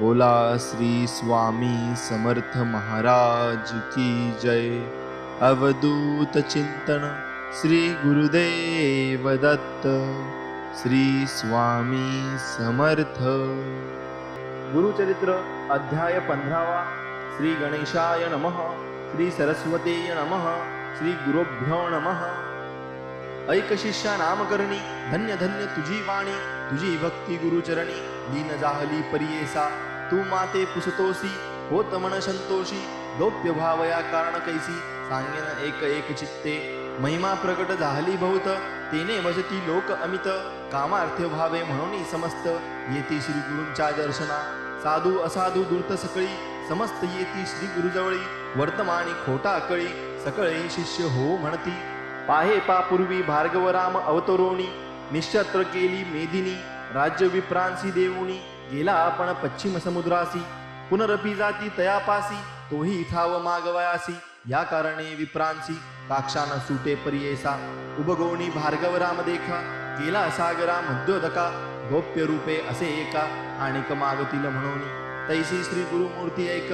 बोला श्री स्वामी समर्थ महाराज की जय। अवधूत चिंतन श्री गुरुदेव दत्त श्री स्वामी समर्थ। गुरुचरित्र अध्याय पंधरावा श्री गणेशाय नमः श्री सरस्वतीय नमः श्री गुरुभ्यो नमः। ऐक शिष्या नामकरणी धन्य धन्य तुझी वाणी तुझी भक्ती गुरुचरणी दीन जाहली परियेसा तू माते पुसतोसी होत मन संतोषी लोप्य भावया कारण कैसी सांगेन एक एक चित्ते. महिमा प्रकट झाली भौत तेने भजती लोक अमित. कामार्थ भावे म्हणून समस्त येती श्री गुरूंच्या दर्शना. साधू असाधू दूर्त सकळी समस्त येती श्री गुरुजवळी. वर्तमानी खोटा कळी सकळे शिष्य हो म्हणती. पाहे पापूर्वी भार्गव राम अवतरोणी निश्चत्र केली मेदिनी राज्य विप्रांसी देऊणी गेला आपण पश्चिम समुद्रासी पुनरपी जाती तयापासी तोही इथाव मागवयासी. या कारणे विप्रांसी काक्षान सुटे परियेसा. उबगोणी भार्गव राम देखा गेला सागरा मध्योदका गोप्य रूपे असे एका आणिक मागतील म्हणून. तैसी श्री गुरुमूर्ती एक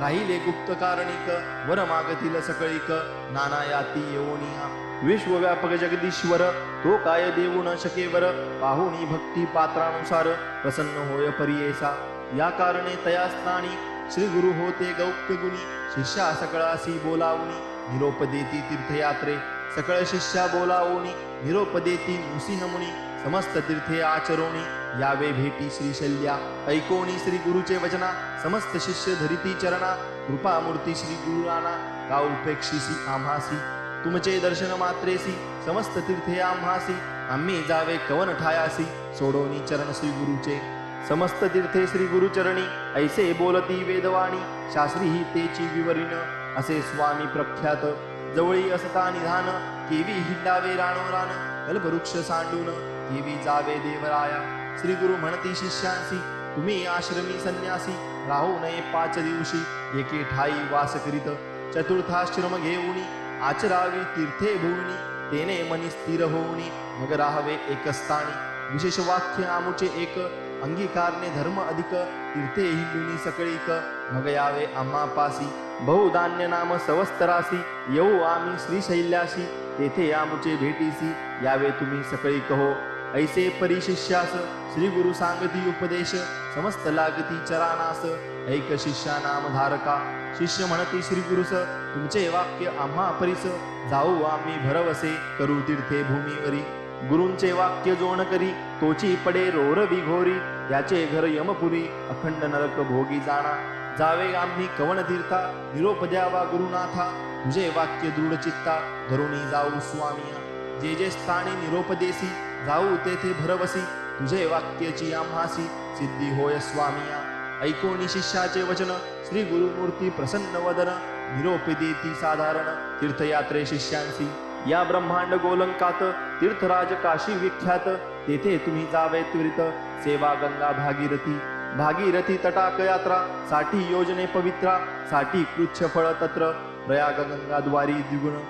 राहिले गुप्त कारणिक वर मागतील सकळीक नाना याती येऊनिया. विश्वव्यापक जगदीश्वर तो काय देऊ न शकेवर पाहुणी भक्ती पात्रानुसार प्रसन्न होय परियेसा. या कारणे तया स्थानी श्री गुरु होते गौप्य गुणी. शिष्या सकळासी बोलावणी निरोप देती तीर्थयात्रे. सकळ शिष्या बोलावणी निरोप देती नृसिंह मुनी समस्त तीर्थे आचरोणी यावे भेटी श्री शल्या. ऐकोणी श्री गुरुचे वचना. समस्त शिष्य धरिती चरणा. कृपामूर्ती श्री गुरुराना का उपेक्षिसी आम्हासी तुमचे दर्शन मात्रेसी समस्त तीर्थे आम्हासी आम्ही जावे कवन ठायासी सोडोनी चरण श्री गुरुचे. समस्त तीर्थे श्री गुरुचरणी. ऐसे बोलती वेदवाणी. शास्त्री ही तेची विवरीन. असे स्वामी प्रख्यात. जवळी असता निधान. केवी हिंडावे राणोरान. कल्पवृक्ष सांडून. केवी जावे देवराया. श्री गुरु म्हणती शिष्यांसी तुम्ही आश्रमी संन्यासी राहू नये पाच दिवशी एके ठाई वास करीत चतुर्थाश्रम घेऊनी आचरावी तीर्थे भुवनी तेने मनी स्थिर होऊनी मग राहावे एकस्थानी. विशेष वाक्य आमुचे एक अंगीकारने धर्म अधिक तीर्थे हिंदुनी सकळीक मग यावे आम्हा पासी. बहुधान्य नाम सवस्तरासी येऊ आम्ही श्रीशैल्यासी तेथे आमुचे भेटीसी यावे तुम्ही सकळी कहो ऐसे परिशिष्यास श्री गुरु सांगती उपदेश समस्त लागती चरानास. ऐक शिष्या नाम धारका शिष्य म्हणती श्री गुरुस तुमचे वाक्य आम्हा परिस. जाऊ आम्ही भरवसे करू तीर्थे भूमीवरी. गुरुंचे वाक्य जोण करी तोची पडे रोर विघोरी. याचे घर यमपुरी अखंड नरक भोगी जाणा. जावे आम्ही कवन तीर्था निरोप द्यावा गुरुनाथा. तुझे वाक्य दृढ चित्ता धरुणी जाऊ स्वामिया. जे जे स्थानी निरोप देसी जाऊ तेथे भरवसी. तुझे वाक्याची आम्हासी सिद्धी होय स्वामिया ऐकोनी शिष्याचे वचन श्री गुरुमूर्ती प्रसन्न वदन निरोपी देती साधारण तीर्थयात्रे शिष्यांसी. या ब्रह्मांड गोलंकात तीर्थराज काशी विख्यात तेथे तुम्ही जावे त्वरित सेवा गंगा भागीरथी. भागीरथी तटाक यात्रा साठी योजने पवित्रा साठी कृच्छ फळ तत्र प्रयाग गंगा द्वारी द्विगुण.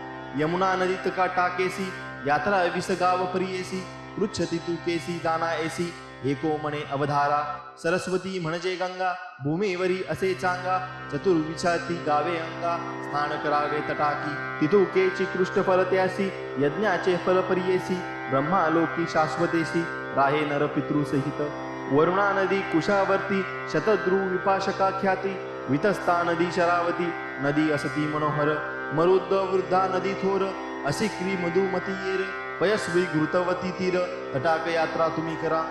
यमुना नदीत का टाकेसी यात्रा विस गाव परियेसी. पृच्छती तू केसी दाना एसी। एको म्हणे अवधारा। सरस्वती म्हणजे गंगा। भूमीवरी असे चांगा। चतुर्विचाती गावे अंगा। स्नान करावे तटाकी। तिथू केची कृष्ट फल त्यासी। यज्ञाचे फल परियेसी। ब्रह्मा लोकी शाश्वतेसी। राहे नर पितृसहित वरुणा नदी कुशावर्ती। शतद्रु विपाशका ख्याती। वितस्ता नदी शरावती। नदी असती मनोहर। मरुद्ध वृद्धा नदी थोर। असिक्री मधुमती येर। पयस्वी घृतवती तीर तटाकयात्रा तुम्ही करा.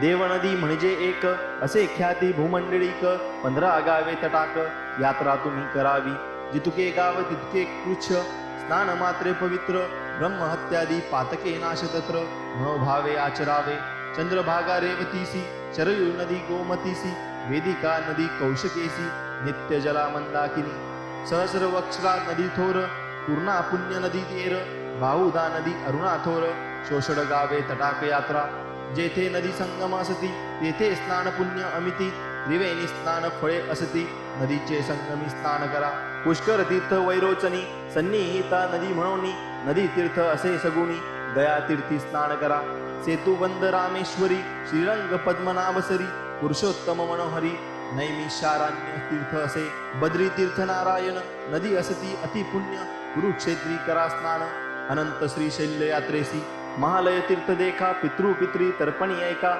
देवनदी म्हणजे एक असे ख्याती भूमंडळीक पंधरा गावे तटाक यात्रा तुम्ही करावी. जितुके गाव तितके कृच्छ स्नान मात्रे पवित्र ब्रह्महत्यादी पातके नाश तत्र भावे आचरावे. चंद्रभागा रेवतीसी चरयू नदी गोमतीसी वेदिका नदी कौशकेसी नित्य जला मंदाकिनी सहस्र नदी थोर पूर्णा पुण्य नदी तेर बाहुदा नदी अरुणाथोर शोषड गावे तटाक यात्रा. जेथे नदी संगम असती तेथे स्नान पुण्य अमिती. त्रिवेणी स्नान फळे असती नदीचे संगमी स्नान करा. पुष्कर तीर्थ वैरोचनी सन्निहिता नदी म्हणून नदी तीर्थ असे सगुणी दया तीर्थी स्नान करा. सेतुबंद रामेश्वरी श्रीरंग पद्मनाभसरी पुरुषोत्तम मनोहरी नैमिषारण्य तीर्थ असे. बद्री तीर्थ नारायण नदी असती अतिपुण्य कुरुक्षेत्री करा स्नान. अनंत श्री शैल्य यात्रेसी महालय तीर्थ देखा पितृपित्री तर्पणी ऐका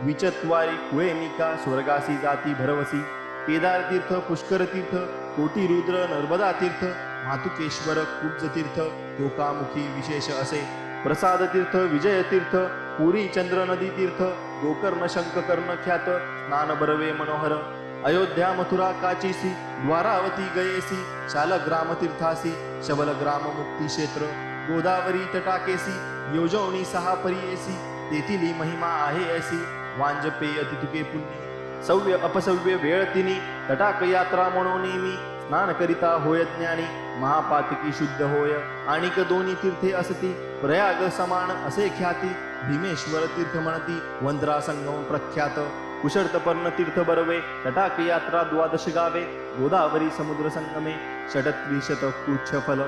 द्विचत्वारी कुळेमिका स्वर्गासी जाती भरवसी केदार तीर्थ पुष्कर तीर्थ कोटी रुद्र नर्मदा तीर्थ मातुकेश्वर कुब्ज तीर्थ टोकामुखी विशेष असे प्रसाद तीर्थ विजय तीर्थ पुरी चंद्र नदी तीर्थ गोकर्ण शंख कर्ण ख्यात स्नान बरवे मनोहर अयोध्या मथुरा काचीसी द्वारावती गयेसी शालग्राम तीर्थासी शबलग्राम मुक्ती क्षेत्र गोदावरी तटाकेसी योजवणी सहा परियेसी तेथील महिमा आहे ऐसी वांजपेय तितुके पुण्य सव्य अपसव्य वेळ तिनी तटाक यात्रा मनोनेमी स्नान करिता होय ज्ञानी महापातकी शुद्ध होय. आणिक दोन्ही तीर्थे असती प्रयाग समान असे ख्याती भीमेश्वर तीर्थ म्हणती वंद्रा संगम प्रख्यात. कुशर्तपर्ण तीर्थ बरवे तटाक यात्रा द्वादश गावे गोदावरी समुद्र संगमे षटत्रिशत कुच्छ फल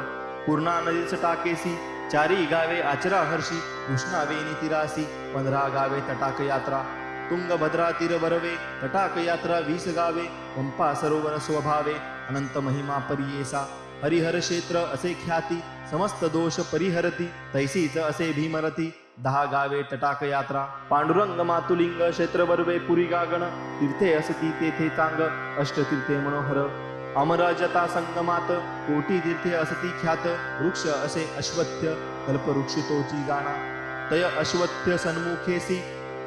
पूर्णा नदीच टाकेसी चारी गावे आचरा हर्षी कृष्णावेणी तिरासी पंधरा गावे तटाक यात्रा तुंगभद्रा तीर बरवे तटाक यात्रा वीस गावे पंपा सरोवर स्वभावे अनंत महिमा परियेसा हरिहर क्षेत्र असे ख्याती समस्त दोष परिहरती तैसीच असे भीमरती दहा गावे तटाक यात्रा पांडुरंग मातुलिंग क्षेत्र बरवे पुरी गागण तीर्थे असती तेथे चांग अष्टतीर्थे मनोहर अमराजता संगमात कोटी तीर्थे असती ख्यात वृक्ष असे अश्वत्थ कल्पवृक्षितोची गाणा. तय अश्वत्थ सन्मुखेसी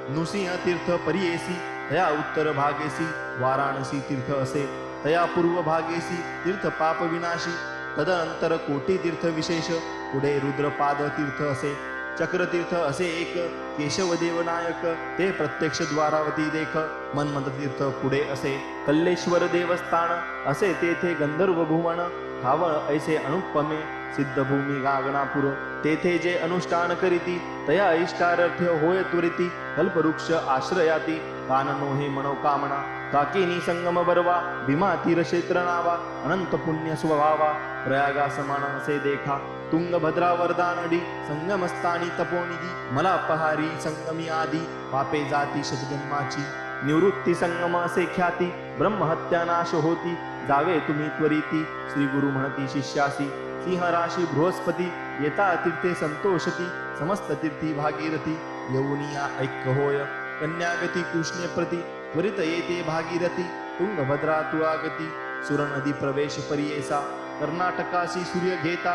नृसिंह तीर्थ परियेसी तया उत्तर भागेसी वाराणसी तीर्थ असे. तया पूर्व भागेसी तीर्थ पाप विनाशी तदनंतर कोटी तीर्थ विशेष पुढे रुद्रपाद तीर्थ असे. चक्रतीर्थ असे एक केशवदेव नायक ते प्रत्यक्ष द्वारावती देख मनमंत्रतीर्थ पुढे असे कल्लेश्वर देवस्थान असे तेथे गंधर्व भुवन धावळ ऐसे अनुपमे सिद्धभूमी गागनापुर तेथे जे अनुष्ठान करीती तया इष्टारथ्य होय त्वरिती कल्पवृक्ष आश्रयाती काननो हे मनोकामना काकिनी संगम बरवा भीमा तीर क्षेत्र नावा अनंत पुण्य स्वभावा प्रयागा समान असे देखा तुंगभद्रा वरदानडी संगमस्थानी तपोनिधी मला पहारी संगमी आदी पापे जाती शतजन्माची निवृत्ती संगमासे ख्याती ब्रह्महत्या नाश होती जावे तुम्ही त्वरिती श्री गुरु म्हणती शिष्यासी सिंह राशी बृहस्पती येता तीर्थे संतोषती समस्त तीर्थी भागीरथी यवनिया ऐक्य होय कन्यागती कृष्णे प्रती त्वरित येते भागीरथी तुंगभद्रा तुळागती सुरनदी प्रवेश परियेसा कर्नाटकाशी सूर्य घेता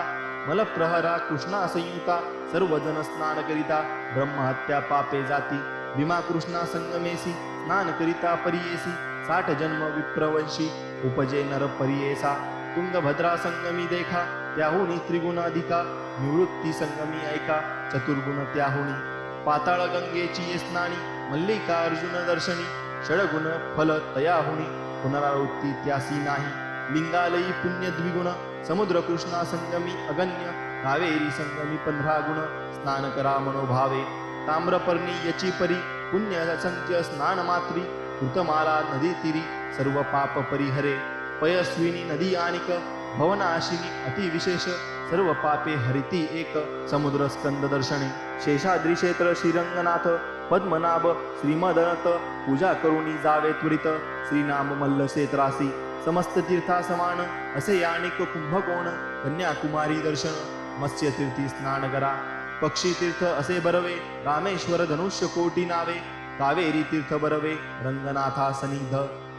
मलप्रहरा कृष्णा संयुता सर्वजन स्नान करिता ब्रह्महत्या पापे जाती। भीमा कृष्णा संगमेसी स्नान करिता परियेसी साठ जन्म विप्रवंशी उपजे नर परियेसा। तुंगभद्रा संगमी देखा त्याहुनी त्रिगुण अधिका निवृत्ती संगमी ऐका चतुर्गुण त्याहुनी। पाताळ गंगेची स्नानी मल्लिका अर्जुन दर्शनी षडगुण फल तयाहुनी पुनरावृत्ती त्यासी नाही। लिंगालयी पुण्य द्विगुण समुद्र कृष्णा संगमी अगण्य कावेरी संगमी पंधरा गुण स्नान करा मनोभावे ताम्रपर्णी यची परी पुण्य असंख्य स्नान मात्री। कृतमाला नदी तिरी सर्व पाप परिहरे। पयस्विनी नदी आणिक भवनाशिनी अतिविशेष सर्व पापे हरिती एक समुद्र स्कंद दर्शने। शेषाद्रिक्षेत्र श्रीरंगनाथ पद्मनाभ श्रीमदनत पूजा करुणी जावे त्वरित। श्रीनाम मल्ल क्षेत्रासी। समस्त तीर्था समान असे यानिक कुंभकोण कन्याकुमारी दर्शन मत्स्य तीर्थी स्नान करा। पक्षी तीर्थ असे बरवे रामेश्वर धनुष्य कोटी नावे। कावेरी तीर्थ बरवे रंगनाथा सनिध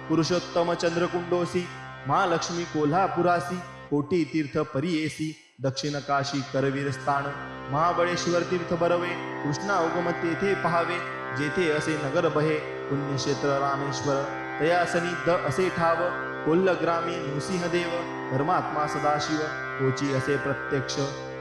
पुरुषोत्तम चंद्रकुंडोसी महालक्ष्मी कोल्हापुरासी। कोटी तीर्थ परियेसी दक्षिण काशी करवीर स्थान। महाबळेश्वर तीर्थ बरवे कृष्णा उगम तेथे पहावे जेथे असे नगर बहे पुण्यक्षेत्र रामेश्वर तया द असे ठाव कोल्लग्रामी नृसिंहदेव धर्मात्मा सदाशिव कोची असे प्रत्यक्ष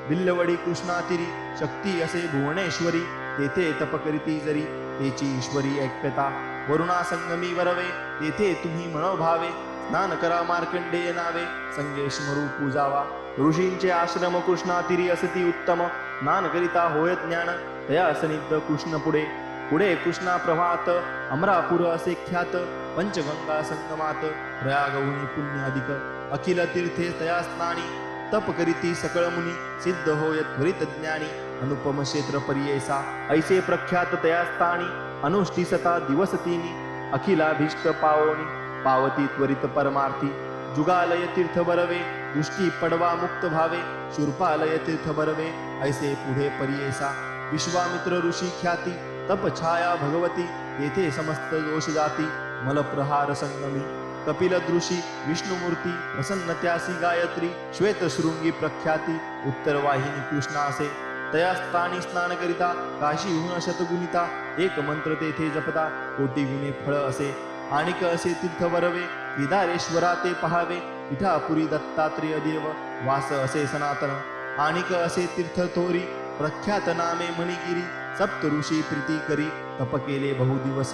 बिल्लवडी कृष्णातिरी शक्ती असे भुवनेश्वरी तेथे तप करीती जरी तेची ईश्वरी ऐक्यता वरुणा संगमी वरवे तेथे तुम्ही मनोभावे स्नान करा मार्कंडेय नावे संगेश मरू पूजावा ऋषींचे आश्रम कृष्णातिरी असती उत्तम स्नान करिता होय ज्ञान तया सनिद्ध कृष्ण पुढे. पुढे कृष्णा प्रभात अमरापूर असे ख्यात पंचगंगा संगमात प्रयागवणी पुण्य अधिक अखिल तीर्थे तया स्नानी तप करीती सकळ मुनी सिद्ध होय त्वरित ज्ञानी अनुपम क्षेत्र पर्येसा ऐसे प्रख्यात तया स्थानी अनुष्ठिसता दिवस तिनी अखिलाभीष्ट पावणी पावती त्वरित परमार्थी जुगालय तीर्थ बरवे दृष्टी पडवा मुक्त भावे शूर्पालय तीर्थ बरवे ऐसे पुढे पर्येसा विश्वामित्र ऋषी ख्याती तप छाया भगवती येथे समस्त दोष जाती मलप्रहार संगमी। कपिल दृषी विष्णुमूर्ती प्रसन्न त्यासी गायत्री श्वेत शृंगी प्रख्याती उत्तर वाहिनी कृष्णासे। तया स्थानी स्नान करिता काशी हुन शतगुणिता एक मंत्र तेथे जपता कोटी गुणे फळ असे। आणिक असे तीर्थ वरवे केदारेश्वरा ते पहावे पिठापुरी दत्तात्रेय देव वास असे सनातन। आणिक असे तीर्थ थोरी प्रख्यात नामे मणिगिरी सप्त ऋषी प्रीती करी तप केले बहुदिवस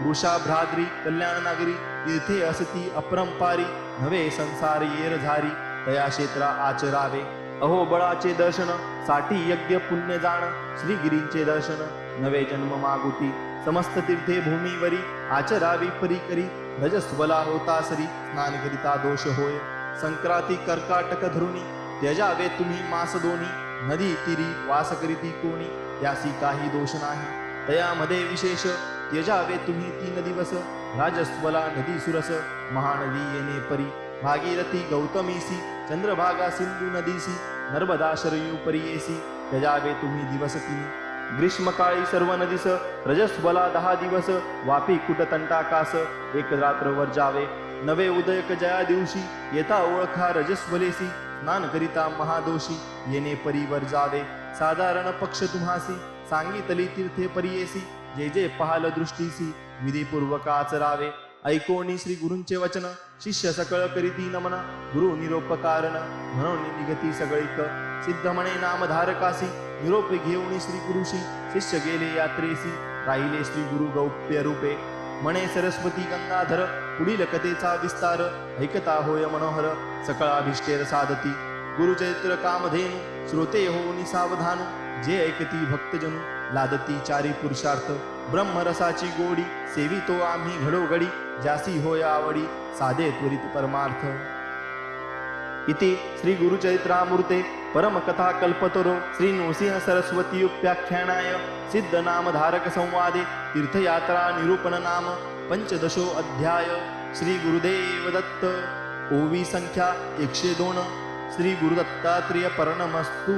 वृषा भ्राद्री कल्याण नागरी तीर्थे असती अपरंपारी नवे संसार येर झारी तया क्षेत्रा आचरावे. अहो बळाचे दर्शनसाठी यज्ञ पुण्य जाण श्रीगिरींचे दर्शन नवे जन्म मागुती. समस्त तीर्थे भूमीवरी आचरावी परी करी रजस्वला होता सरी स्नान करिता दोष होय. संक्रांती कर्काटक धरुणी त्यजावे तुम्ही मास दोन्ही नदी तिरी वास करीती कोणी त्यासी काही दोष नाही. तयामध्ये विशेष त्यजावे तुम्ही तीन दिवस राजस्वला नदी सुरस महानदी येणे परी. भागीरथी गौतमीसी चंद्रभागा सिंधू नदीसी नर्मदा शरयू परियेसी त्यजावे तुम्ही दिवस तिनी. ग्रीष्मकाळी सर्व नदीस रजस्वला दहा दिवस वापी कुट तंटाकास एक रात्र वर जावे. नवे उदयक जया दिवशी येता ओळखा रजस्वलेसी स्नान करिता महादोषी येणे परीवर जावे. साधारण पक्ष तुम्हासी सांगितली तीर्थे परियेसी. जे जे पाहाल दृष्टीसी विधीपूर्वक आचरावे. ऐकोणी श्री गुरूंचे वचन शिष्य सकळ करीती नमन. गुरु निरोप कारण म्हणून निगती सगळीक. सिद्ध म्हणे नामधारकासी निरोप घेऊन श्री गुरुशी शिष्य गेले यात्रेसी. राहिले श्री गुरु गौप्य रूपे. म्हणे सरस्वती गंगाधर पुढील कथेचा विस्तार ऐकता होय मनोहर सकळाभिष्टेर साधती गुरुचरित्र कामधेनु श्रोते हो निसावधान जे ऐकती भक्तजनु लादती चारी पुरुषार्थ। ब्रह्मरसाची गोडी सेवितो आम्ही घडोघडी। जासी होय आवडी साधे त्वरित परमार्थ। इति श्री गुरुचरित्रामूर्ते परमकथा कल्पतरो श्री नृसिंह सरस्वती उप्याख्यानाय। सिद्ध संवादे तीर्थयात्रा निरूपण नाम। पंचदशो अध्याय श्री गुरुदेव दत्त ओवी संख्या एकशे दोन। श्री गुरुदत्तात्रेय पर्णमस्तू